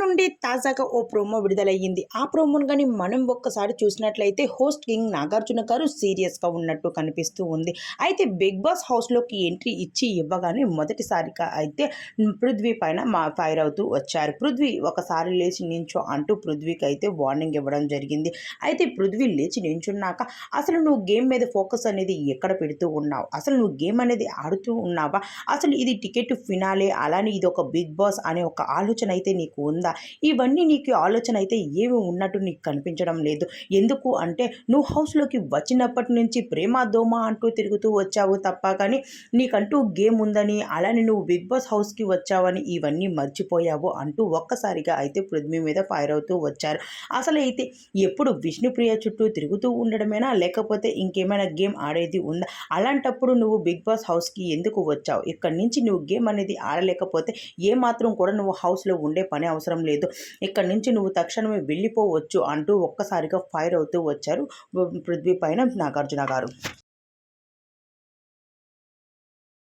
నుండి తాజాగా ఓ ప్రోమో విడుదలయ్యింది. ఆ ప్రోమోను కానీ మనం ఒక్కసారి చూసినట్లయితే హోస్ట్ కింగ్ నాగార్జున గారు సీరియస్గా ఉన్నట్టు కనిపిస్తూ ఉంది. అయితే బిగ్ బాస్ హౌస్లోకి ఎంట్రీ ఇచ్చి ఇవ్వగానే మొదటిసారిగా అయితే పృథ్వీ పైన మా ఫైర్ అవుతూ వచ్చారు. పృథ్వీ ఒకసారి లేచి నించో అంటూ పృథ్వీకి అయితే వార్నింగ్ ఇవ్వడం జరిగింది. అయితే పృథ్వీ లేచి నించున్నాక అసలు నువ్వు గేమ్ మీద ఫోకస్ అనేది ఎక్కడ పెడుతూ ఉన్నావు? అసలు నువ్వు గేమ్ అనేది ఆడుతూ ఉన్నావా? అసలు ఇది టికెట్ ఫినాలే? అలానే ఇది ఒక బిగ్ బాస్ అనే ఒక ఆలోచన అయితే నీకు ఉంది ఇవన్నీ నీకు ఆలోచన అయితే ఏమి ఉన్నట్టు నీకు కనిపించడం లేదు. ఎందుకు అంటే నువ్వు హౌస్లోకి వచ్చినప్పటి నుంచి ప్రేమ దోమ అంటూ తిరుగుతూ వచ్చావు తప్ప కానీ నీకంటూ గేమ్ ఉందని అలానే నువ్వు బిగ్ బాస్ హౌస్కి వచ్చావని ఇవన్నీ మర్చిపోయావు అంటూ ఒక్కసారిగా అయితే పృథ్వీ మీద ఫైర్ అవుతూ వచ్చారు. అసలు అయితే ఎప్పుడు విష్ణుప్రియ చుట్టూ తిరుగుతూ ఉండడమేనా? లేకపోతే ఇంకేమైనా గేమ్ ఆడేది ఉందా? అలాంటప్పుడు నువ్వు బిగ్ బాస్ హౌస్కి ఎందుకు వచ్చావు? ఇక్కడి నుంచి నువ్వు గేమ్ అనేది ఆడలేకపోతే ఏ మాత్రం కూడా నువ్వు హౌస్లో ఉండే పని అవసరం అవసరం లేదు. ఇక్కడి నుంచి నువ్వు తక్షణమే వెళ్ళిపోవచ్చు అంటూ ఒక్కసారిగా ఫైర్ అవుతూ వచ్చారు పృథ్వీ పైన నాగార్జున గారు.